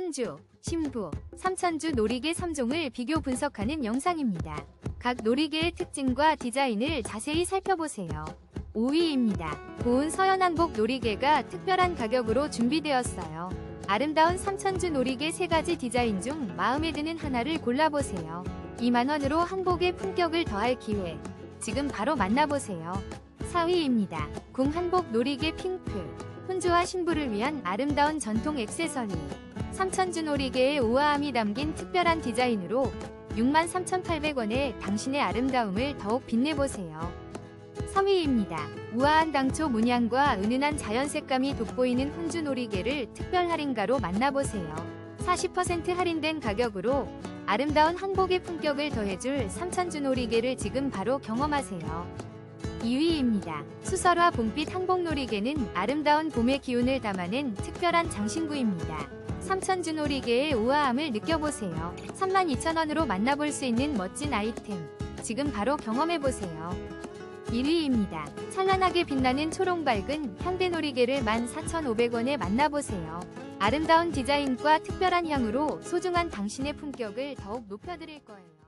혼주, 신부, 삼천주 놀이개 3종을 비교 분석하는 영상입니다. 각 놀이개의 특징과 디자인을 자세히 살펴보세요. 5위입니다. 고운 서연한복 놀이개가 특별한 가격으로 준비되었어요. 아름다운 삼천주 놀이개 3가지 디자인 중 마음에 드는 하나를 골라보세요. 2만원으로 한복의 품격을 더할 기회. 지금 바로 만나보세요. 4위입니다. 궁 한복 놀이개 핑크. 혼주와 신부를 위한 아름다운 전통 액세서리. 삼천주 놀이개의 우아함이 담긴 특별한 디자인으로 63,800원에 당신의 아름다움을 더욱 빛내보세요. 3위입니다. 우아한 당초 문양과 은은한 자연 색감이 돋보이는 혼주 놀이개를 특별 할인가로 만나보세요. 40% 할인된 가격으로 아름다운 한복의 품격을 더해줄 삼천주 놀이개를 지금 바로 경험하세요. 2위입니다. 수설화 봄빛 한복 놀이개는 아름다운 봄의 기운을 담아낸 특별한 장신구입니다. 삼천주 놀이개의 우아함을 느껴보세요. 32,000원으로 만나볼 수 있는 멋진 아이템. 지금 바로 경험해보세요. 1위입니다. 찬란하게 빛나는 초록 밝은 현대 놀이개를 14,500원에 만나보세요. 아름다운 디자인과 특별한 향으로 소중한 당신의 품격을 더욱 높여드릴 거예요.